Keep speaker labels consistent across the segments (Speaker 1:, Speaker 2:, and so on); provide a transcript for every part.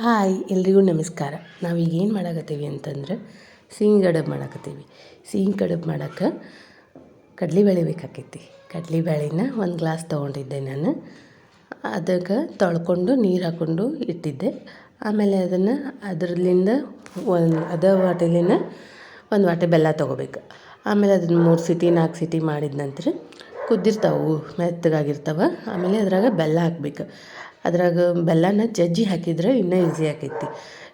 Speaker 1: Hi, ಎಲ್ರಿಗೂ ನಮಸ್ಕಾರ. ನಾವೀಗ ಏನು ಮಾಡಾಕತ್ತೀವಿ ಅಂತಂದ್ರೆ ಸಿಹಿ ಕಡಬು ಮಾಡಾಕತ್ತೀವಿ. ಸಿಹಿ ಕಡಬು ಮಾಡಕ್ಕೆ ಕಡ್ಲೆಬೇಳೆ ಬೇಕಾಕೈತಿ. ಕಡ್ಲೆಬೇಳೆನ ಒಂದು ಗ್ಲಾಸ್ ತೊಗೊಂಡಿದ್ದೆ ನಾನು. ಅದಕ್ಕೆ ತೊಳ್ಕೊಂಡು ನೀರು ಹಾಕ್ಕೊಂಡು ಇಟ್ಟಿದ್ದೆ. ಆಮೇಲೆ ಅದನ್ನು ಅದರಲ್ಲಿಂದ ಒಂದು, ಅದ ವಾಟೆಲಿನ ಒಂದು ವಾಟೆ ಬೆಲ್ಲ ತೊಗೋಬೇಕು. ಆಮೇಲೆ ಅದನ್ನು ಮೂರು ಸಿಟಿ ನಾಲ್ಕು ಸಿಟಿ ಮಾಡಿದ ನಂತರ ಕುದ್ದಿರ್ತಾವೆ, ಮೆತ್ತಗಾಗಿರ್ತಾವೆ. ಆಮೇಲೆ ಅದ್ರಾಗ ಬೆಲ್ಲ ಹಾಕ್ಬೇಕು. ಅದ್ರಾಗ ಬೆಲ್ಲನ ಜಜ್ಜಿ ಹಾಕಿದ್ರೆ ಇನ್ನೂ ಈಸಿ ಆಕೈತಿ.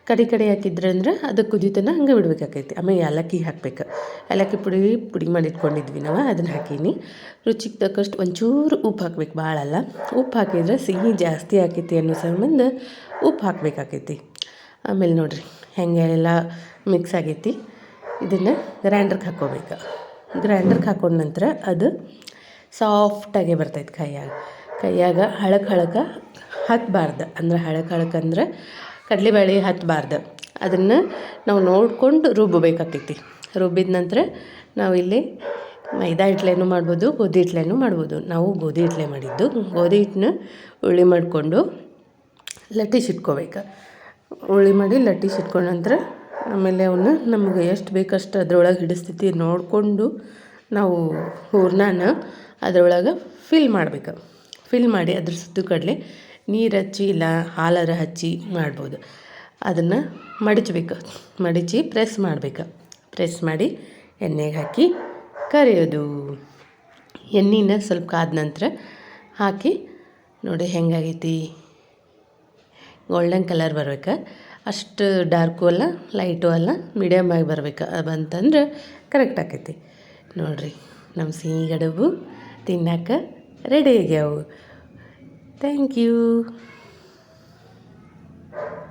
Speaker 1: ಕಡೆ ಕಡೆ ಹಾಕಿದ್ರೆ ಅಂದ್ರೆ ಅದು ಕುದಿತನ ಹಂಗೆ ಬಿಡ್ಬೇಕಾಕೈತಿ. ಆಮೇಲೆ ಏಲಕ್ಕಿ ಹಾಕ್ಬೇಕು. ಏಲಕ್ಕಿ ಪುಡಿ ಪುಡಿ ಮಾಡಿ ಇಟ್ಕೊಂಡಿದ್ವಿ ನಾವು, ಅದನ್ನು ಹಾಕೀನಿ. ರುಚಿಗೆ ತಕ್ಕಷ್ಟು ಒಂಚೂರು ಉಪ್ಪು ಹಾಕ್ಬೇಕು ಭಾಳ ಅಲ್ಲ ಉಪ್ಪು ಹಾಕಿದ್ರೆ ಸಿಹಿ ಜಾಸ್ತಿ ಆಕೈತಿ ಅನ್ನೋ ಸಂಬಂಧ ಉಪ್ಪು ಹಾಕ್ಬೇಕಾಕೈತಿ. ಆಮೇಲೆ ನೋಡಿರಿ, ಹೆಂಗೆ ಎಲ್ಲ ಮಿಕ್ಸ್ ಆಗೈತಿ. ಇದನ್ನು ಗ್ರ್ಯಾಂಡರ್ಗೆ ಹಾಕ್ಕೋಬೇಕು. ಗ್ರ್ಯಾಂಡರ್ಗೆ ಹಾಕೊಂಡ ನಂತರ ಅದು ಸಾಫ್ಟಾಗೆ ಬರ್ತೈತೆ ಕೈಯಾಗ. ಕೈಯಾಗ ಹಳಕ್ ಹಳಕ ಹತ್ಬಾರ್ದು. ಅಂದ್ರೆ ಹಳೆ ಕಾಳಕ್ಕಂದ್ರೆ ಕಡಲೆಬೇಳೆ ಹತ್ತಬಾರ್ದು ಅದನ್ನು ನಾವು ನೋಡಿಕೊಂಡು ರುಬ್ಬಬೇಕಾಗ್ತೈತಿ. ರುಬ್ಬಿದ ನಂತರ ನಾವು ಇಲ್ಲಿ ಮೈದಾ ಹಿಟ್ಲೇನು ಮಾಡ್ಬೋದು, ಗೋಧಿ ಹಿಟ್ಲೇನು ಮಾಡ್ಬೋದು. ನಾವು ಗೋಧಿ ಹಿಟ್ಲೆ ಮಾಡಿದ್ದು. ಗೋಧಿ ಹಿಟ್ಟನ್ನ ಉಳ್ಳಿ ಮಾಡಿಕೊಂಡು ಲಟ್ಟಿಸಿಟ್ಕೋಬೇಕು ಉಳ್ಳಿ ಮಾಡಿ ಲಟ್ಟಿಸಿಟ್ಕೊಂಡ ನಂತರ ಆಮೇಲೆ ಅವನ್ನ ನಮಗೆ ಎಷ್ಟು ಬೇಕಷ್ಟು ಅದರೊಳಗೆ ಹಿಡಿಸ್ತೈತಿ ನೋಡಿಕೊಂಡು ನಾವು ಹೂರ್ಣನ ಅದರೊಳಗೆ ಫಿಲ್ ಮಾಡ್ಬೇಕು. ಫಿಲ್ ಮಾಡಿ ಅದ್ರ ಸುತ್ತು ಕಡಲೆ ನೀರು ಹಚ್ಚಿ ಇಲ್ಲ, ಹಾಲರ ಹಚ್ಚಿ ಮಾಡ್ಬೋದು. ಅದನ್ನು ಮಡಚ್ಬೇಕು. ಮಡಚಿ ಪ್ರೆಸ್ ಮಾಡಬೇಕು. ಪ್ರೆಸ್ ಮಾಡಿ ಎಣ್ಣೆಗೆ ಹಾಕಿ ಕರಿಯೋದು. ಎಣ್ಣೆನ ಸ್ವಲ್ಪ ಕಾದ ನಂತರ ಹಾಕಿ, ನೋಡಿ ಹೆಂಗಾಗೈತಿ. ಗೋಲ್ಡನ್ ಕಲರ್ ಬರ್ಬೇಕು. ಅಷ್ಟು ಡಾರ್ಕು ಅಲ್ಲ ಲೈಟು ಅಲ್ಲ ಮೀಡಿಯಮ್ ಆಗಿ ಬರ್ಬೇಕು. ಬಂತಂದ್ರೆ ಕರೆಕ್ಟ್ ಆಕೈತಿ. ನೋಡಿರಿ ನಮ್ಮ ಸಿಹಿ ಗಡುಬು ತಿನ್ನಕ್ಕೆ ರೆಡಿ ಆಗ್ಯಾವು. Thank you